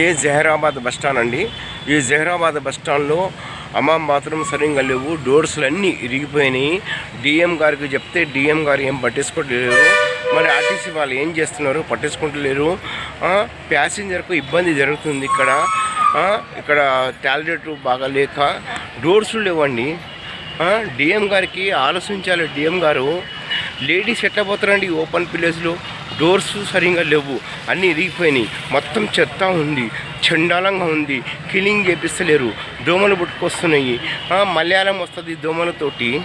ఏ జహరాబాద్ bus stand అండి? ఈ జహరాబాద్ bus స్టాండ్లో అమ్మాం బాత్రూమ్ సరిగ్గా లేవు డోర్స్లు అన్నీ ఇరిగిపోయినాయి. డిఎం గారికి చెప్తే డిఎం గారు ఏం పట్టించుకోలేరు మరి ఆర్టీసీ వాళ్ళు ఏం చేస్తున్నారు? పట్టించుకుంటలేరు. ఆ, ప్యాసింజర్కు ఇబ్బంది జరుగుతుంది ఇక్కడ. ఆ, ఇక్కడ టాయిలెట్ బాగా లేక డోర్స్ లేవండి. డిఎం గారికి ఆలోచించాలి. డిఎం గారు లేడీస్ ఎట్లా పోతారండి ఓపెన్ ప్లేస్లో? డోర్స్ సరిగా లేవు. అన్నీ ఇరిగిపోయినాయి. మొత్తం చెత్త ఉంది. చండాలంగా ఉంది. క్లీనింగ్ చేపిస్తలేరు. దోమలు పుట్టుకొస్తున్నాయి. మలయాళం వస్తుంది దోమలతోటి.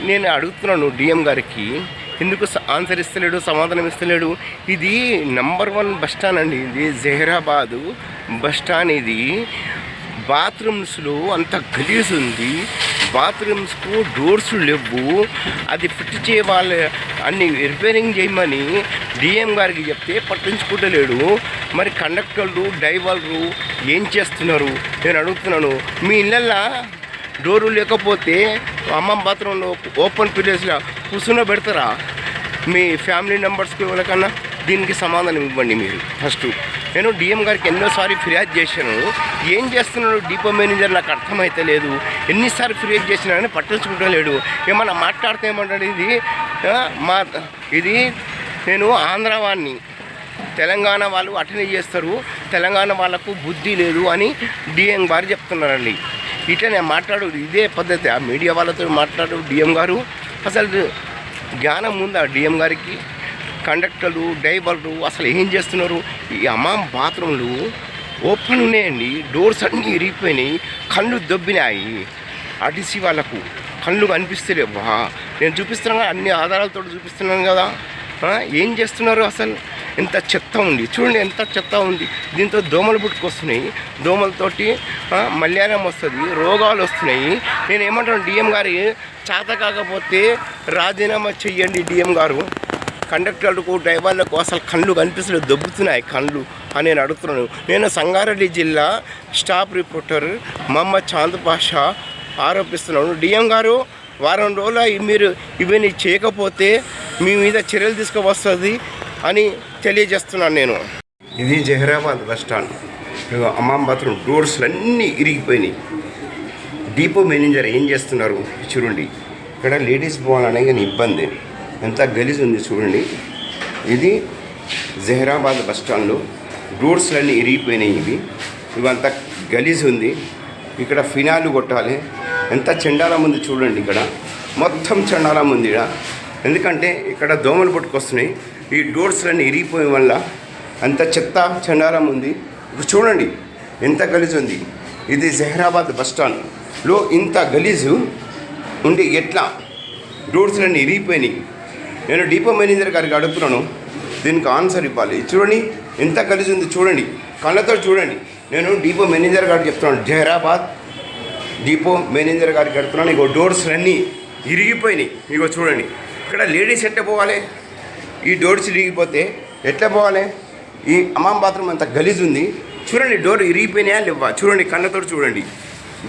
నేను అడుగుతున్నాను డిఎం గారికి ఎందుకు ఆన్సర్ ఇస్తలేడు సమాధానం ఇస్తలేడు? ఇది నంబర్ వన్ బస్ స్టాండ్ అండి. ఇది జహీరాబాదు బస్ స్టాండ్ ఇది. బాత్రూమ్స్లో అంత గలీజ్ ఉంది. బాత్రూమ్స్కు డోర్స్ లేవు అది ఫిట్ చేయాలి అన్ని రిపేరింగ్ చేయమని డిఎం గారికి చెప్తే పట్టించుకుంటలేడు మరి కండక్టర్లు డ్రైవర్లు ఏం చేస్తున్నారు? నేను అడుగుతున్నాను. మీ ఇళ్ళల్లో డోరు లేకపోతే అమ్మ బాత్రూంలో ఓపెన్ ప్లేస్లో కూర్చున్న పెడతారా? మీ ఫ్యామిలీ మెంబర్స్కి ఎవరికన్నా? దీనికి సమాధానం ఇవ్వండి మీరు. ఫస్ట్ నేను డిఎం గారికి ఎన్నోసారి ఫిర్యాదు చేశాను. ఏం చేస్తున్నాడు డిపో మేనేజర్ నాకు అర్థమైతే లేదు. ఎన్నిసార్లు ఫిర్యాదు చేసినా కానీ పట్టించుకుంటలేడు ఏమన్నా మాట్లాడితే ఏమంటాడు? ఇది మా ఇది నేను ఆంధ్రవాణ్ణి వాడిని తెలంగాణ వాళ్ళు అటెండ్ చేస్తారు. తెలంగాణ వాళ్ళకు బుద్ధి లేదు అని డిఎం గారు చెప్తున్నారండి. ఇట్లా నేను మాట్లాడు ఇదే పద్ధతి. ఆ మీడియా వాళ్ళతో మాట్లాడు డిఎం గారు. అసలు జ్ఞానం ఉందా డిఎం గారికి? కండక్టర్లు డ్రైవర్లు అసలు ఏం చేస్తున్నారు? ఈ అమ్మాం బాత్రూమ్లు ఓపెన్ ఉన్నాయండి. డోర్స్ అన్నీ ఇరిగిపోయినాయి. కళ్ళు దొబ్బినాయి. ఆర్టీసీ వాళ్ళకు కళ్ళు కనిపిస్తలేవా. నేను చూపిస్తున్నాను కదా, అన్ని ఆధారాలతో చూపిస్తున్నాను కదా. ఏం చేస్తున్నారు అసలు? ఎంత చెత్త ఉంది. చూడండి ఎంత చెత్త ఉంది. దీంతో దోమలు పుట్టుకొస్తున్నాయి. దోమలతోటి ఆ, వస్తుంది రోగాలు వస్తున్నాయి. నేను ఏమంటాను డిఎం గారి చేత కాకపోతే రాజీనామా చెయ్యండి డిఎం గారు. కండక్టర్లకు డ్రైవర్లకు అసలు కళ్ళు కనిపిస్తలేదు దొబ్బుతున్నాయి కళ్ళు అని నేను అడుగుతున్నాను. నేను సంగారెడ్డి జిల్లా స్టాఫ్ రిపోర్టర్ మహమ్మద్ చాంద్ పాషా ఆరోపిస్తున్నాను. డిఎం గారు వారం రోజుల మీరు ఇవన్నీ చేయకపోతే మీ మీద చర్యలు తీసుకువస్తుంది అని తెలియజేస్తున్నాను నేను. ఇది జహీరాబాద్ బస్ స్టాండ్. అమ్మాం బాత్రూమ్ డోర్స్లు అన్నీ ఇరిగిపోయినాయి. డీపో మేనేజర్ ఏం చేస్తున్నారు? చూడండి. ఇక్కడ లేడీస్ పోవాలనే కానీ ఇబ్బంది. ఎంత గలీజ్ ఉంది చూడండి. ఇది జహరాబాద్ బస్ స్టాండ్లో. డోర్స్లన్నీ ఇరిగిపోయినాయి ఇవి. ఇవంతా గలీజ్ ఉంది. ఇక్కడ ఫినాలు కొట్టాలి. ఎంత చండాలం ఉంది చూడండి ఇక్కడ. మొత్తం చండాలం ఉంది ఇక్కడ. ఎందుకంటే ఇక్కడ దోమలు పట్టుకొస్తున్నాయి. ఈ డోర్స్లన్నీ ఇరిగిపోయే వల్ల అంత చెత్త చండాలం ఉంది. ఇప్పుడు చూడండి ఎంత గలీజ్ ఉంది. ఇది జహరాబాద్ బస్ స్టాండ్లో ఇంత గలీజు ఉండి ఎట్లా డోర్స్లన్నీ ఇరిగిపోయినాయి. నేను డిపో మేనేజర్ గారికి అడుగుతున్నాను దీనికి ఆన్సర్ ఇవ్వాలి. చూడండి ఎంత కలిసి ఉంది చూడండి. కళ్ళతో చూడండి. నేను డిపో మేనేజర్ గారికి చెప్తున్నాను జహరాబాద్ డిపో మేనేజర్ గారికి అడుగుతున్నాను ఇగో డోర్స్ అన్నీ ఇరిగిపోయినాయి. ఇగో చూడండి ఇక్కడ లేడీస్ ఎట్లా పోవాలి? ఈ డోర్స్ ఇరిగిపోతే ఎట్లా పోవాలి? ఈ అమ్మాం బాత్రూమ్ అంత గలీజ్ ఉంది చూడండి డోర్ ఇరిగిపోయినాయా లేవా? చూడండి కళ్ళతో చూడండి.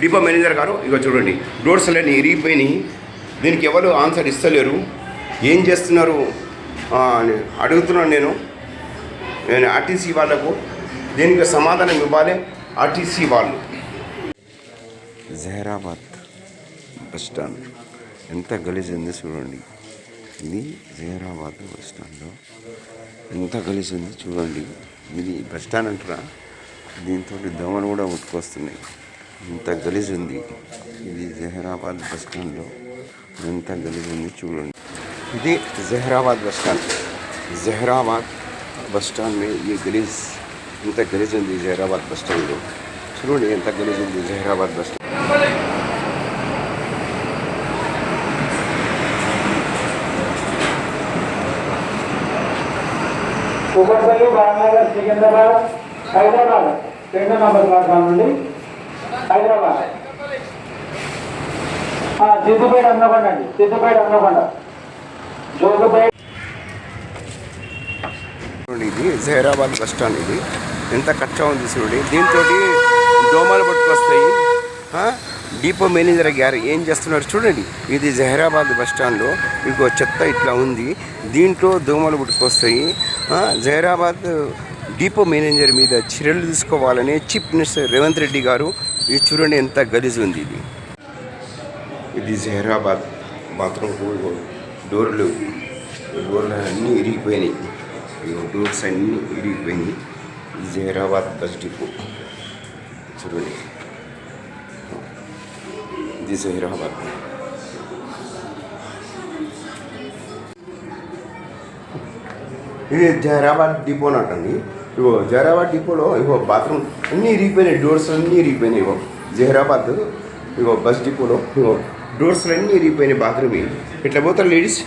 డిపో మేనేజర్ గారు ఇగో చూడండి డోర్స్ అన్నీ ఇరిగిపోయినాయి. దీనికి ఎవరు ఆన్సర్ ఇస్తలేరు. ఏం చేస్తున్నారు? అని అడుగుతున్నాను నేను. నేను ఆర్టీసీ వాళ్ళకు దీనికి సమాధానం ఇవ్వాలి? ఆర్టీసీ వాళ్ళు. Zaheerabad bus stand. ఎంత గలీజ్ ఉంది చూడండి. ఇది జహరాబాద్ బస్ స్టాండ్లో ఎంత గలీజ్ ఉంది చూడండి. ఇది బస్ స్టాండ్ అంటారా దీంతో దోమలు కూడా ఉట్టుకొస్తున్నాయి. ఇంత గలీజ్ ఉంది ఇది జహరాబాద్ బస్ స్టాండ్లో. ఎంత గలీజ్ ఉంది చూడండి. ఇది Zaheerabad bus stand Zaheerabad bus stand में ये गलीज ఇంత గలీజ్ ఉంది జహీరాబాద్ బస్ స్టాండ్లో చూడండి ఎంత గలీజ్ ఉంది జహీరాబాద్ బస్ స్టాండ్ కుకట్పల్లి బాలనగర్ సికింద్రాబాద్ హైదరాబాద్ రెండు నంబర్ ప్లాట్ఫామ్ నుండి హైదరాబాద్ ఆ, సిద్దిపేట అన్నకొండ అండి సిద్దిపేట అన్నకొండ జోగుపేట చూడండి ఇది జహీరాబాద్ బస్ స్టాండ్ ఇది. ఎంత ఖర్చు ఉంది చూడండి దీంతో దోమలు పట్టుకొస్తాయి. డిపో మేనేజర్ గారు ఏం చేస్తున్నారు చూడండి. ఇది జహీరాబాద్ బస్ స్టాండ్లో ఇంకో చెత్త ఇట్లా ఉంది. దీంట్లో దోమలు పుట్టుకొస్తాయి. జహీరాబాద్ డిపో మేనేజర్ మీద చర్యలు తీసుకోవాలని చీఫ్ మినిస్టర్ రేవంత్ రెడ్డి గారు ఇది చూడండి ఎంత గలీజ్ ఉంది ఇది. ఇది జహీరాబాద్ బాత్రూమ్. డోర్లు డోర్లు అన్నీ ఇరిగిపోయినాయి ఇగో డోర్స్ అన్నీ ఇరిగిపోయినాయి ఇది జహరాబాద్ బస్ డిపో చూడండి ఇది జహీరాబాద్ ఇది జహీరాబాద్ డిపో అంటండి ఇగో జహీరాబాద్ డిపోలో ఇగో బాత్రూమ్ అన్నీ ఇరిగిపోయినాయి డోర్స్ అన్నీ ఇరిగిపోయినాయి ఇగో జహీరాబాద్ ఇగో బస్ డిపోలో ఇగో డోర్స్ అన్నీ ఇరిగిపోయినాయి బాత్రూమ్ ఇట్లా పోతారు లేడీస్?